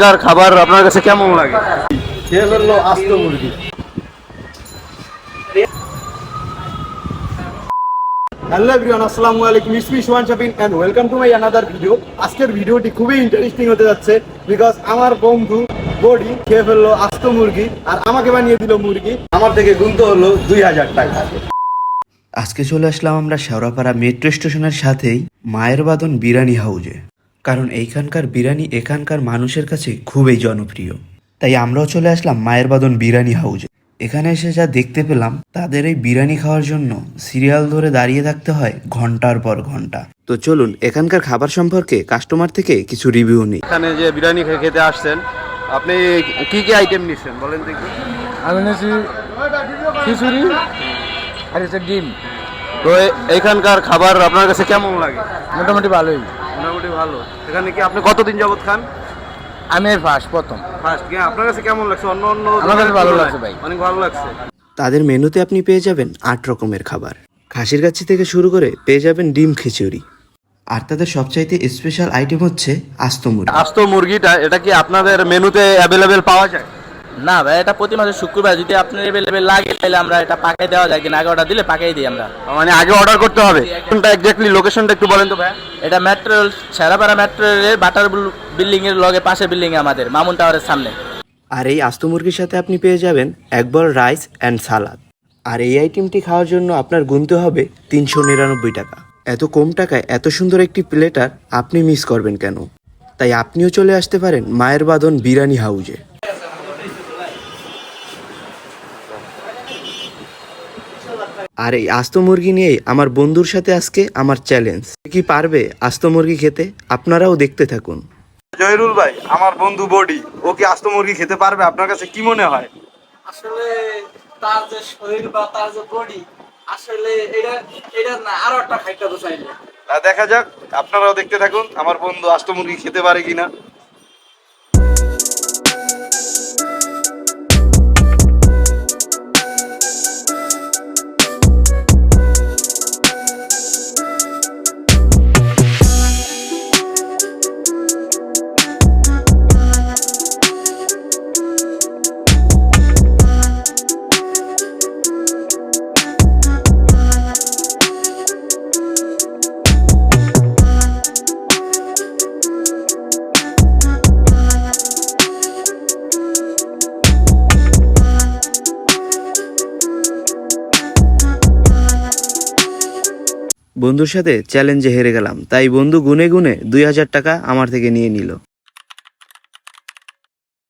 এখানকার খাবার আপনার কাছে কেমন লাগে? খেয়ে ফেলল আস্ত মুরগি। হ্যালো এভরিওয়ান আসসালামু আলাইকুম। ইসমি swan shopping and welcome to my another video আজকের ভিডিওটি খুবই ইন্টারেস্টিং হতে যাচ্ছে বিকজ আমার বন্ধু বডি খেয়ে ফেলল আস্ত মুরগি আর আমাকে বানিয়ে দিল মুরগি। আমার থেকে গুনতে হলো দুই হাজার টাকা। আজকে চলে আসলাম আমরা শেওড়াপাড়া মেট্রো স্টেশনের সাথেই মায়ের বাদন বিরিয়ানি হাউজে কারণ এইখানকার বিরিয়ানি এখানকার মানুষের কাছে খুবই জনপ্রিয়। তাই আমরাও চলে আসলাম মায়ের বাদন বিরিয়ানি হাউজে। এখানে এসে যা দেখতে পেলাম তাদের এই বিরিয়ানি খাওয়ার জন্য সিরিয়াল ধরে দাঁড়িয়ে থাকতে হয় ঘণ্টার পর ঘণ্টা। তো চলুন এখানকার খাবার সম্পর্কে কাস্টমার থেকে কিছু রিভিউ নিই। এখানে যে বিরিয়ানি খেতে আসছেন আপনি কি কি আইটেম নিচ্ছেন? বলেন দেখি। আমি নিয়েছি খিচুড়ি আর হচ্ছে ডিম। তো এ- এইখানকার খাবার আপনার কাছে কেমন লাগে? মোটামুটি ভালোই। মোটামুটি ভালো। এখানে কি আপনি কতদিন যাবত খান? আমি ফার্স্ট প্রথম। ফার্স্ট আপনার কাছে কেমন লাগছে? অন্য অন্য আমার ভালো লাগছে ভাই। অনেক ভালো লাগছে। তাদের মেনুতে আপনি পেয়ে যাবেন আট রকমের খাবার। খাসির কাচ্ছি থেকে শুরু করে পেয়ে যাবেন ডিম খিচুড়ি। আর তাদের সবচাইতে স্পেশাল আইটেম হচ্ছে আস্ত মুরগি। আস্ত মুরগিটা এটা কি আপনাদের মেনুতে অ্যাভেলেবেল পাওয়া যায়? না ভাই এটা প্রতি মাসে শুক্রবার যদি আপনার অ্যাভেলেবেল লাগে তাহলে আমরা এটা পাকাই দেওয়া যায় কিনা আগে অর্ডার দিলে পাকাই দিই আমরা। মানে আগে অর্ডার করতে হবে। কোনটা এক্স্যাক্টলি লোকেশনটা একটু বলেন তো ভাই। এটা মেট্রো ছেড়াপাড়া মেট্রো রেলের বাটার বিল্ডিং এর লগে পাশে বিল্ডিং আমাদের মামুন টাওয়ারের সামনে। আর এই আস্ত মুরগির সাথে আপনি পেয়ে যাবেন এক বল রাইস অ্যান্ড সালাদ আর এই আইটেমটি খাওয়ার জন্য আপনার গুনতে হবে তিনশো নিরানব্বই টাকা। এত কম টাকায় এত সুন্দর একটি প্লেটার আপনি মিস করবেন কেন? তাই আপনিও চলে আসতে পারেন মায়ের বাদন বিরিয়ানি হাউজে আর এই আস্ত মুরগি নিয়েই আমার বন্ধুর সাথে আজকে আমার চ্যালেঞ্জ কি পারবে আস্ত মুরগি খেতে? আপনারাও দেখতে থাকুন। জয়রুল ভাই আমার বন্ধু বডি ও কি আস্ত মুরগি খেতে পারবে? আপনার কাছে কি মনে হয়? আসলে তার যে শরীর বা তার যে বডি আসলে এটা এটা না আরও একটা খাইতে তো চাইলে। তা দেখা যাক আপনারাও দেখতে থাকুন আমার বন্ধু আস্ত মুরগি খেতে পারে কিনা। বন্ধুর সাথে চ্যালেঞ্জে হেরে গেলাম। তাই বন্ধু গুনে গুনে দুই হাজার টাকা আমার থেকে নিয়ে নিল।